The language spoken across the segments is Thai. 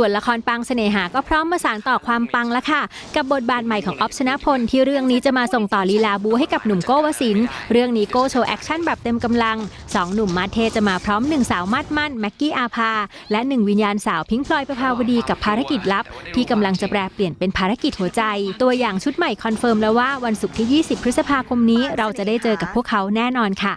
ส่วนละครปังเสน่หาก็พร้อมมาสานต่อความปังแล้วค่ะ กับบทบาทใหม่ของออฟชนะพลที่เรื่องนี้จะมาส่งต่อลีลาบูให้กับหนุ่มโก้วสินทร์เรื่องนี้โก้โชว์แอคชั่นแบบเต็มกำลังสองหนุ่มมาเทจะมาพร้อมหนึ่งสาวมาดมั่นแม็กกี้อาภา และหนึ่งวิญญาณสาวพิงพลอยประภาวดีกับภารกิจลับ ที่กำลังจะแปลเปลี่ยนเป็นภารกิจหัวใจ ตัวอย่างชุดใหม่คอนเฟิร์มแล้วว่าวันศุกร์ที่ 20 พฤษภาคมนี้เราจะได้เจอกับพวกเขาแน่นอนค่ะ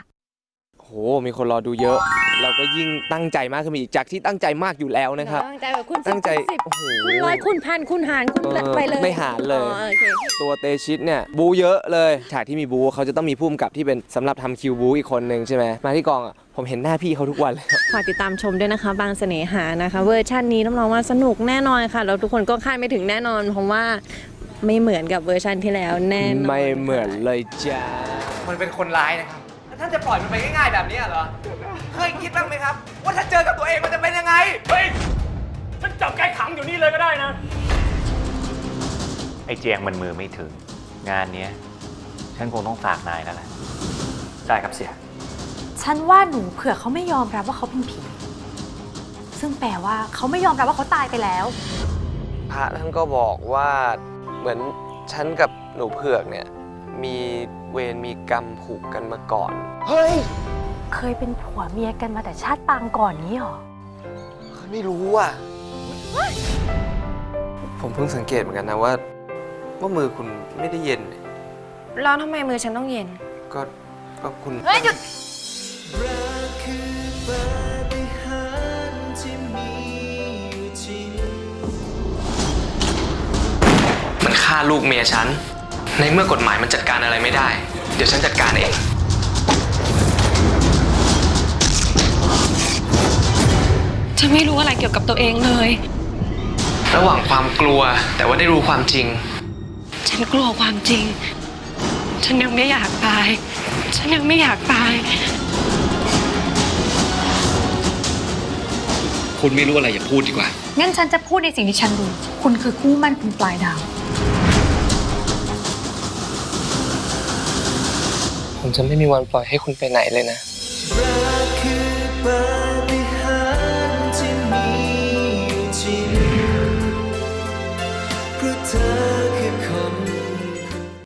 โหมีคนรอดูเยอะ เราก็ยิ่งตั้งใจมากขึ้นไปอีกจากที่ตั้งใจมากอยู่แล้วนะครับ ตั้งใจแบบคุณสิบตั้งใจคุณสิบโอ้โห คุณร้อยคุณพันคุณหารคุณเออไปเลยไม่หารเลย อ๋อโอเคตัวเตชิตเนี่ยบูเยอะเลยฉากที่มีบูเขาจะต้องมีผู้กำกับที่เป็นสำหรับทำคิวบูอีกคนหนึ่งใช่ไหมมาที่กองอะผมเห็นหน้าพี่เขาทุกวันเลย ฝากติดตามชมด้วยนะคะ บางเสน่หานะคะ เวอร์ชันนี้รับรองว่าสนุกแน่นอนค่ะแล้วทุกคนก็คาดไม่ถึงแน่นอนเพราะว่าไม่เหมือนกับเวอร์ชันที่แล้วแน่นอน ไม่เหมือนเลยจ้า มันเป็นคนร้ายนะครับแล้ว ท่านจะปล่อยมันไปง่ายๆแบบนี้เหรอ เคยคิดบ้างไหมครับ ว่าถ้าเจอกับตัวเองมันจะเป็นยังไง เฮ้ยฉันจับแกขังอยู่นี่เลยก็ได้นะ ไอ้เจียงมันมือไม่ถึง งานเนี้ยฉันคงต้องฝากนายแล้วแหละได้ครับเสีย ฉันว่าหนูเผื่อเขาไม่ยอมรับว่าเขาเป็นผี ซึ่งแปลว่าเขาไม่ยอมรับว่าเขาตายไปแล้ว พระท่านก็บอกว่าเหมือนฉันกับหนูเผือกเนี่ย มีเวรมีกรรมผูกกันมาก่อน เฮ้ย เคยเป็นผัวเมียกันมาแต่ชาติปางก่อนนี้หรอ ไม่รู้อะ ผมเพิ่งสังเกตเหมือนกันนะว่า ว่ามือคุณไม่ได้เย็น แล้วทำไมมือฉันต้องเย็น ก็ก็คุณเฮ้ยหยุดมันฆ่าลูกเมียฉัน ในเมื่อกฎหมายมันจัดการอะไรไม่ได้ เดี๋ยวฉันจัดการเอง ฉันไม่รู้อะไรเกี่ยวกับตัวเองเลย ระหว่างความกลัวแต่ว่าได้รู้ความจริง ฉันกลัวความจริง ฉันยังไม่อยากตาย ฉันยังไม่อยากตาย คุณไม่รู้อะไรอย่าพูดดีกว่า งั้นฉันจะพูดในสิ่งที่ฉันรู้ คุณคือคู่มั่นคุณปลายดาว ผมจะไม่มีวันปล่อยให้คุณไปไหนเลยนะ